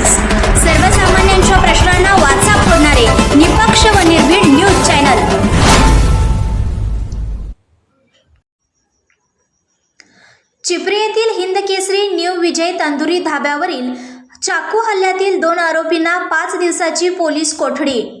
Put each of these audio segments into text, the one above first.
Times सर्वसामान्यांच्या प्रश्नांना वाचा फोडणारे निपक्ष व निर्भीड न्यूज चॅनल. चिपरी येथील हिंद केसरी न्यू विजय तंदुरी धाब्यावरील चाकू हल्ल्यातील दोन आरोपींना पाच दिवसाची पोलीस कोठडी.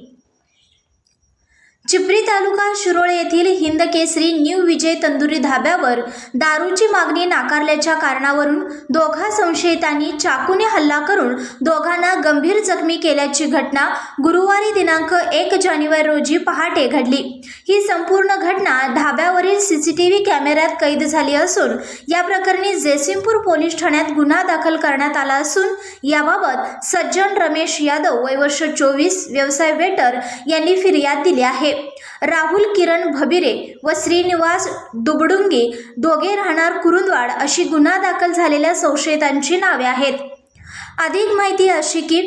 चिपरी तालुका शिरोळ येथील हिंद केसरी न्यू विजय तंदुरी धाब्यावर दारूची मागणी नाकारल्याच्या कारणावरून दोघा संशयितांनी चाकूने हल्ला करून दोघांना गंभीर जखमी केल्याची घटना गुरुवारी दिनांक एक जानेवारी रोजी पहाटे घडली. ही संपूर्ण घटना धाब्यावरील सीसीटीव्ही कॅमेऱ्यात कैद झाली असून या प्रकरणी जयसिंगपूर पोलीस ठाण्यात गुन्हा दाखल करण्यात आला असून याबाबत सज्जन रमेश यादव वय वर्ष चोवीस व्यवसाय वेटर यांनी फिर्याद दिली आहे. राहुल किरण भबिरे व श्रीनिवास दुबडुंगे दोघे राहणार कुरुंदवाड अशी गुन्हा दाखल झालेल्या संशयितांची नावे आहेत. अधिक माहिती अशी की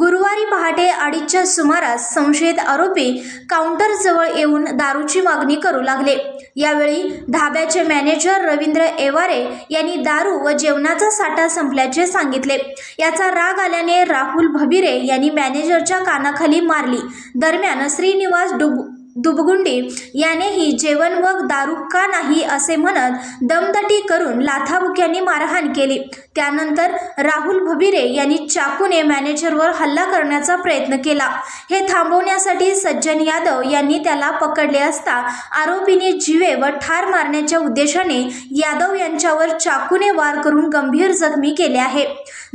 गुरुवारी पहाटे अडीचच्या सुमारास संशयित आरोपी काउंटरजवळ येऊन दारूची मागणी करू लागले. यावेळी धाब्याचे मॅनेजर रवींद्र एवारे यांनी दारू व जेवणाचा साठा संपल्याचे सांगितले. याचा राग आल्याने राहुल भबिरे यांनी मॅनेजरच्या कानाखाली मारली. दरम्यान श्रीनिवास डुब दुबगुंडी यानेही जेवण व दारू का नाही असे म्हणत दमदटी करून लाथाबुक्यांनी मारहाण केली. त्यानंतर राहुल भबिरे यांनी चाकूने मॅनेजरवर हल्ला करण्याचा प्रयत्न केला. हे थांबवण्यासाठी सज्जन यादव यांनी त्याला पकडले असता आरोपीने जीवे व ठार मारण्याच्या उद्देशाने यादव यांच्यावर चाकूने वार करून गंभीर जखमी केले आहे.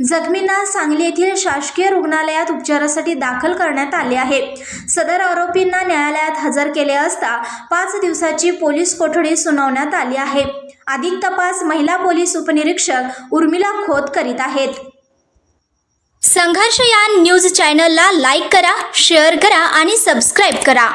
जखमींना सांगली येथील शासकीय रुग्णालयात उपचारासाठी दाखल करण्यात आले आहे. सदर आरोपींना न्यायालयात हजर केले असता पाच दिवसाची पोलीस कोठडी सुनावण्यात आली आहे. अधिक तपास महिला पोलीस उपनिरीक्षक उर्मिला खोत करीत आहेत. संघर्ष या न्यूज चॅनलला लाईक करा शेअर करा आणि सबस्क्राईब करा.